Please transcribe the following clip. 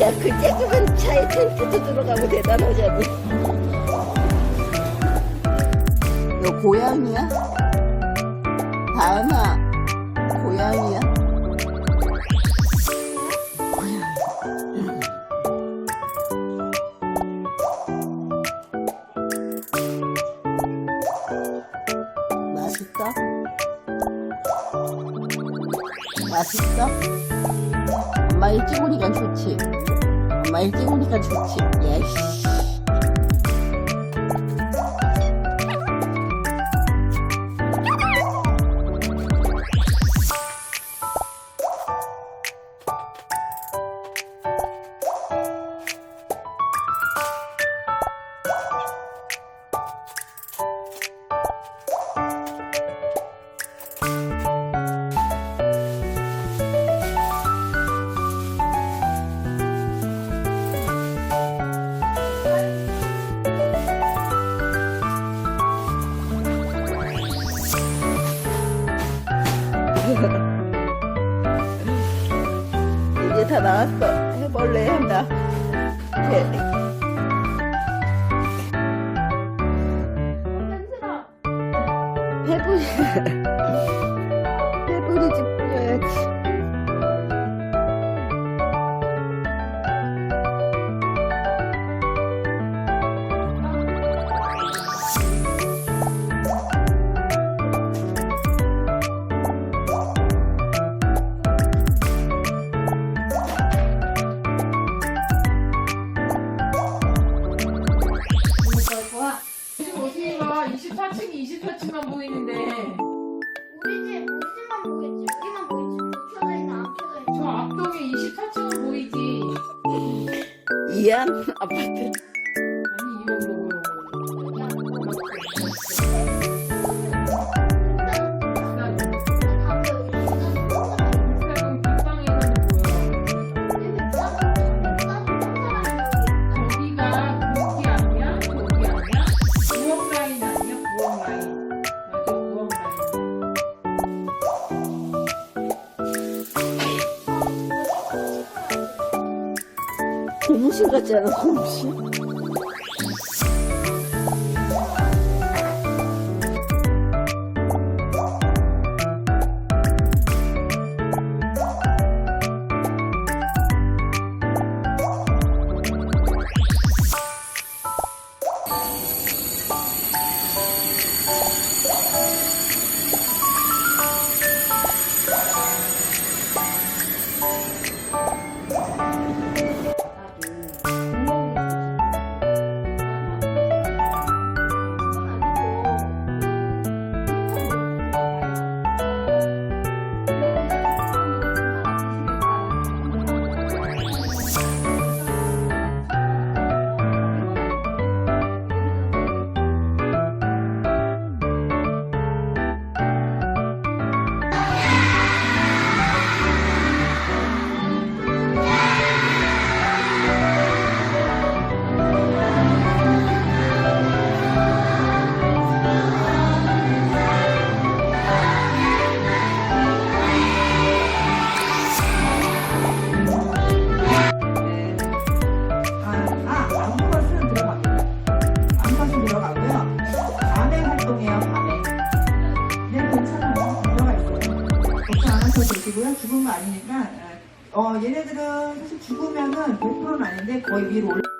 야, 그 쬐끄만 차에 텐트도 들어가고 대단하잖니. 너 고양이야? 다은아, 고양이야? 맛있어? 엄마 일찍 오니까 좋지. 엄마 일찍 오니까 좋지. 예씨. 다 나왔어. 해볼래 한다. 해. 해부리. 해부리지 뿌려야지. 어디가 24층이 24층만 보이는데 우리 집, 우리 집만 보겠지. 우리만 보겠지. 켜져 있나 안 켜져 있나. 저 앞동에 24층은 보이지. 이안 아파트. 고무신 같지 않아, 고무신? 되시고요. 죽은 거 아니니까. 어, 얘네들은 사실 죽으면은 100%는 아닌데 거의 위로 올라.